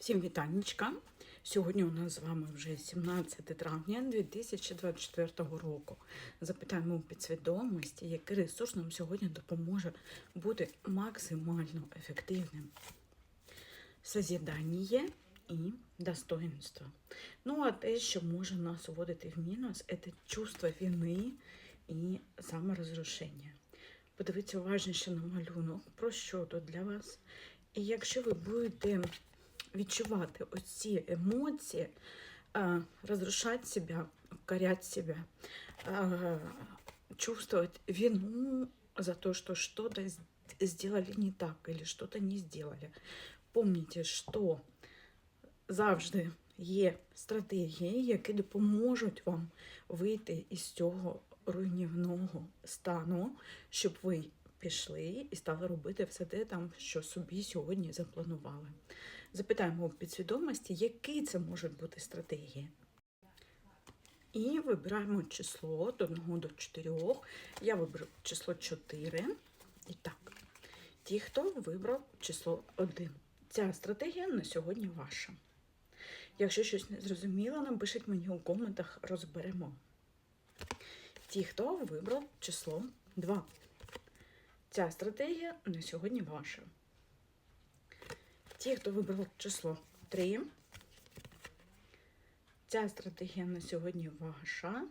Всім вітаннячка. Сьогодні у нас з вами вже 17 травня 2024 року. Запитаємо у підсвідомості, який ресурс нам сьогодні допоможе бути максимально ефективним. Созідання і достоинство. Ну, а те, що може нас уводити в мінус, це чувство вини і саморозрушення. Подивіться уважніше на малюнок, про що тут для вас. І якщо ви будете відчувати оці емоції, а, разрушать себя, укорять себя, а, чувствовать вину за то, что что-то сделали не так или что-то не сделали. Помните, що завжди є стратегії, які допоможуть вам вийти із цього руйнівного стану, щоб ви пішли і стали робити все те, там, що собі сьогодні запланували. Запитаємо у підсвідомості, які це можуть бути стратегії. І вибираємо число від 1 до 4. Я виберу число 4. І так, ті, хто вибрав число 1. Ця стратегія на сьогодні ваша. Якщо щось не зрозуміло, напишіть мені у коментах, розберемо. Ті, хто вибрав число 2. Ця стратегія на сьогодні ваша. Ті, хто вибрав число 3. Ця стратегія на сьогодні ваша.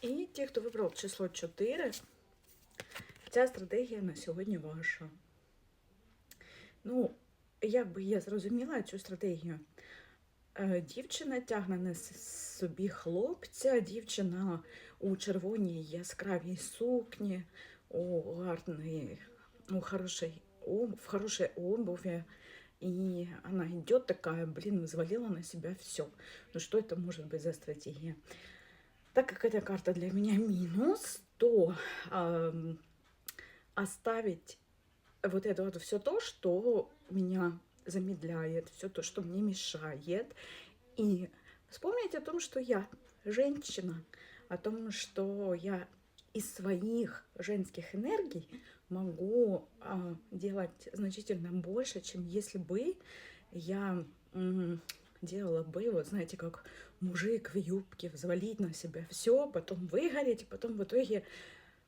І ті, хто вибрав число 4, ця стратегія на сьогодні ваша. Ну, як би я зрозуміла цю стратегію, дівчина тягне на с- собі хлопця, дівчина у червоній яскравій сукні, у гарній, у хорошей, об- в хорошей обуви. И она идет такая, блин, взвалила на себя все. Ну что это может быть за стратегия? Так как эта карта для меня минус, то ам, оставить вот это вот все то, что меня замедляет, все то, что мне мешает. И вспомнить о том, что я женщина, о том, что я из своих женских энергий могу а, делать значительно больше, чем если бы я м, делала бы, вот знаете, как мужик в юбке, взвалить на себя все, потом выгореть, и потом в итоге,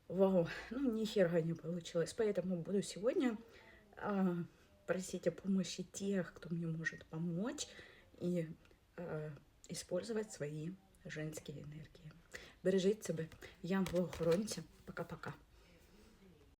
вау, ну ни хера не получилось. Поэтому буду сегодня а, просить о помощи тех, кто мне может помочь и а, использовать свои женские энергии. Бережіть себе, янголи-охоронці. Пока-пока.